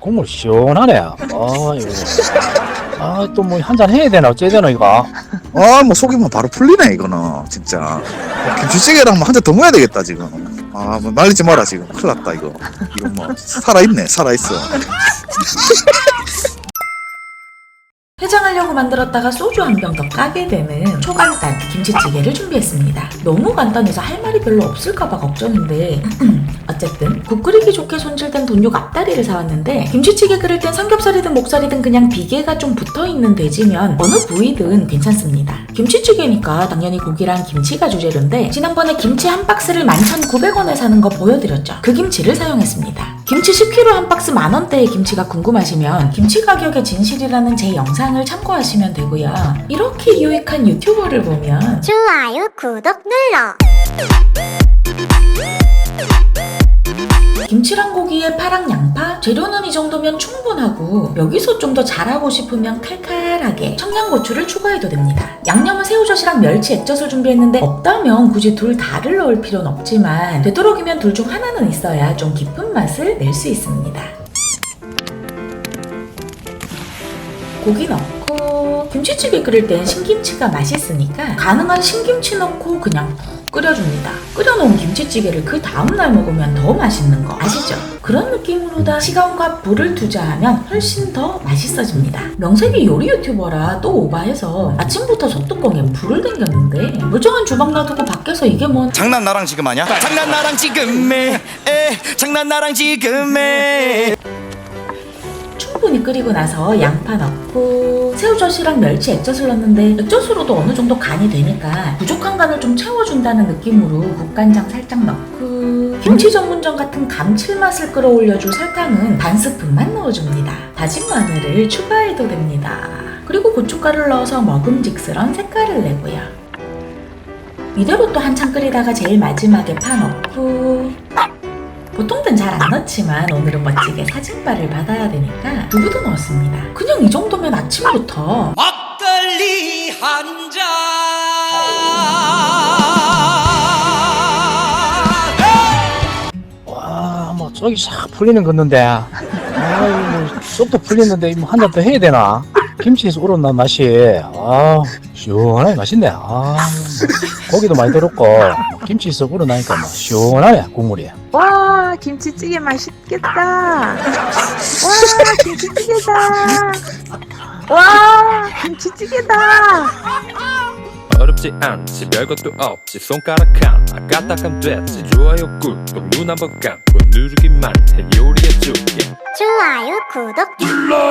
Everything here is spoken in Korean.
국물 시원하네. 아, 이거. 아, 또 뭐 한잔 해야 되나, 어째야 되나, 이거. 아, 뭐 속이면 바로 풀리네, 이거는. 진짜. 뭐 김치찌개랑 뭐한잔 더 먹어야 되겠다, 지금. 아, 뭐 말리지 마라, 지금. 큰일 났다, 이거. 이거 뭐. 살아 있네, 살아 있어. 해장하려고 만들었다가 소주 한 병 더 까게 되는 초간단 김치찌개를 준비했습니다. 너무 간단해서 할 말이 별로 없을까봐 걱정인데 어쨌든 국 끓이기 좋게 손질된 돈육 앞다리를 사왔는데 김치찌개 끓일 땐 삼겹살이든 목살이든 그냥 비계가 좀 붙어있는 돼지면 어느 부위든 괜찮습니다. 김치찌개니까 당연히 고기랑 김치가 주재료인데 지난번에 김치 한 박스를 11,900원에 사는 거 보여드렸죠. 그 김치를 사용했습니다. 김치 10kg 한 박스 만원대의 김치가 궁금하시면 김치 가격의 진실이라는 제 영상을 참고하시면 되고요. 이렇게 유익한 유튜버를 보면 좋아요, 구독 눌러. 김치랑 고기에 파랑 양파 재료는 이 정도면 충분하고 여기서 좀 더 잘하고 싶으면 칼칼하게 청양고추를 추가해도 됩니다. 양념은 새우젓이랑 멸치 액젓을 준비했는데 없다면 굳이 둘 다를 넣을 필요는 없지만 되도록이면 둘 중 하나는 있어야 좀 깊은 맛을 낼 수 있습니다. 고기 넣고 김치찌개 끓일 땐 신김치가 맛있으니까 가능한 신김치 넣고 그냥 푹 끓여줍니다. 끓여놓은 김치찌개를 그 다음날 먹으면 더 맛있는 거 아시죠? 그런 느낌으로 다 시간과 불을 투자하면 훨씬 더 맛있어집니다. 명색이 요리 유튜버라 또 오바해서 아침부터 소뚜껑에 불을 당겼는데 물정한 주방 놔두고 밖에서 이게 뭔 장난 나랑 지금 하냐? 장난 나랑 지금 해. 에, 장난 나랑 지금 해. 충분히 끓이고 나서 양파 넣고 새우젓이랑 멸치 액젓을 넣는데 액젓으로도 어느 정도 간이 되니까 부족한 간을 좀 채워준다는 느낌으로 국간장 살짝 넣고 김치 전문점 같은 감칠맛을 끌어올려줄 설탕은 반 스푼만 넣어줍니다. 다진 마늘을 추가해도 됩니다. 그리고 고춧가루를 넣어서 먹음직스런 색깔을 내고요. 이대로 또 한참 끓이다가 제일 마지막에 파 넣고 보통은 잘 안 넣지만 오늘은 멋지게 사진발을 받아야 되니까 두부도 넣었습니다. 그냥 이 정도면 아침부터 막걸리 한 잔. 와, 뭐, 속이 싹 풀리는 건데. 뭐, 속도 풀리는데, 뭐, 한 잔 더 해야 되나? 김치에서 우러난 맛이, 아, 시원하게 맛있네. 아, 고기도 많이 들었고, 김치에서 우러나니까, 뭐, 시원하네, 국물이. 와 김치찌개 맛있겠다. 와 김치찌개다. 와 김치찌개다. 어렵지 않지 별것도 없지 손가락 하나 까딱하면 됐지 좋아요 꾹꾹 눈 한번 감고 누르기만 해 요리해줄게 좋아요, 구독 눌러.